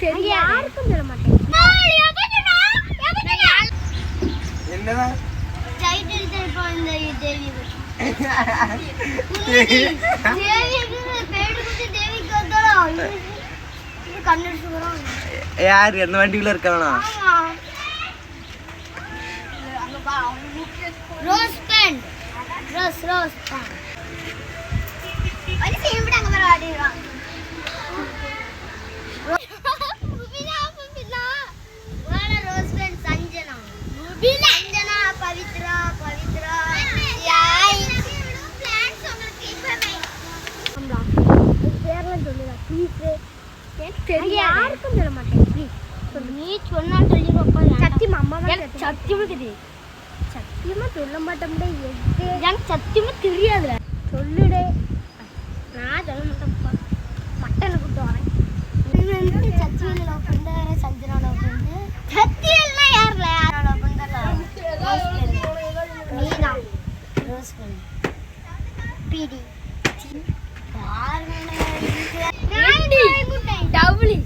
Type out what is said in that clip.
தெரியும் யாருக்கும் சொல்ல மாட்டேன். வரும் யார் எந்த வண்டிக்குள்ள இருக்கானா? ஆமா. Rose pen. Rose rose. Sanjana Pavithra Pavithra யாய் பிளான்ஸ் உங்களுக்கு இப்பவே பேர்லாம் சொல்லுடா ப்ளீஸ் தெரியாது. யாருக்கும் சொல்ல மாட்டேன். ப்ளீஸ் நீ சொன்னா சொல்லிடுவப்பா சத்தியமா அம்மா எனக்கு சத்தியமா சத்தியமா சொல்ல மாட்டேன் எனக்கு சத்தியமா தெரியாது சொல்லுடே. ரோஸ் பண்ணு பிடி டபுளி